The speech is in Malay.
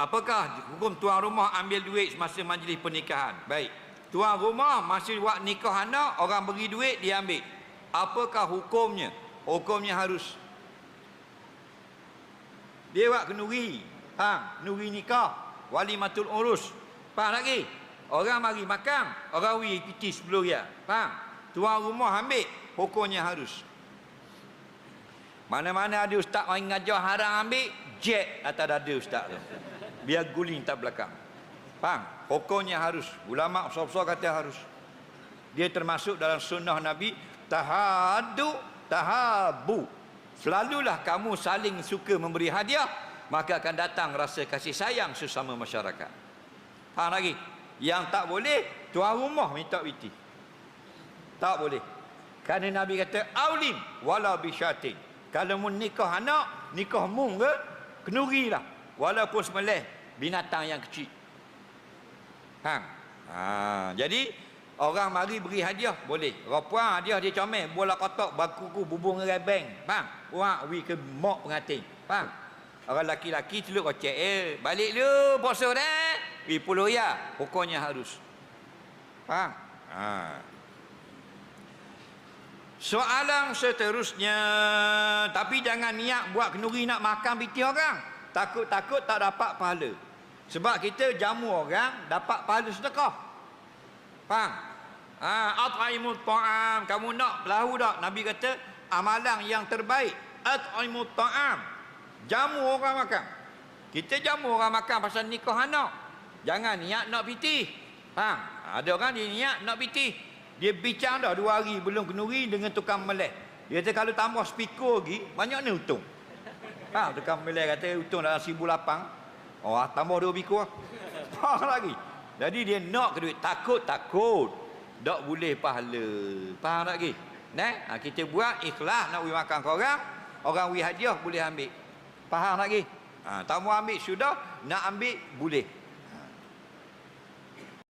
Apakah hukum tuan rumah ambil duit semasa majlis pernikahan? Baik. Tuan rumah masa buat nikah anak, orang beri duit, dia ambil. Apakah hukumnya? Hukumnya harus. Dia buat kenuri. Faham? Nuri nikah. Wali matul urus. Faham lagi? Orang mari makan, orang wi piti sebelum dia. Faham? Tuan rumah ambil, hukumnya harus. Mana-mana ada ustaz main ngajar haram ambil, jet atas dada ustaz tu. Biar guling tak belakang. Faham? Hukumnya harus. Ulama besar-besar kata harus. Dia termasuk dalam sunnah Nabi tahadu tahabu. Selalulah kamu saling suka memberi hadiah, maka akan datang rasa kasih sayang sesama masyarakat. Faham lagi? Yang tak boleh tuan rumah minta piti. Tak boleh. Kerana Nabi kata aulim wala bisyatin. Kalau mu nikah anak, nikah mung ke, kenurilah. Walaupun semelih binatang yang kecil. Faham? Ha, jadi orang mari beri hadiah boleh. Puan hadiah dia comel, bola kotak, bakuku, bubung bank. Faham? Puan wi ke mok pengantin. Faham? Orang laki-laki celuk kocek eh, balik lu puasa dah. Wi puluh ya, pokoknya harus. Faham? Ha. Soalan seterusnya, tapi jangan niat buat kenuri nak makan piti orang. Takut-takut tak dapat pahala. Sebab kita jamu orang dapat pahala sedekah. Faham? Ha, at'imut ta'am. Kamu nak belahu tak? Nabi kata amalan yang terbaik at'imut ta'am. Jamu orang makan. Kita jamu orang makan pasal nikah anak. Jangan niat nak piti. Faham? Ada orang dia niat nak piti. Dia bincang dah dua hari belum kenuri dengan tukang melek. Dia kata kalau tambah speaker lagi, banyak ni untung. Ha, tukang melek kata untung dalam seribu lapang. Oh, ah, tambah dua bikur. Faham lagi? Jadi dia nak ke duit. Takut-takut. Tak boleh pahala. Faham lagi? Nah, ha, kita buat ikhlas nak pergi makan ke orang. Orang pergi hadiah boleh ambil. Faham lagi? Ha, tak mau ambil sudah, nak ambil boleh.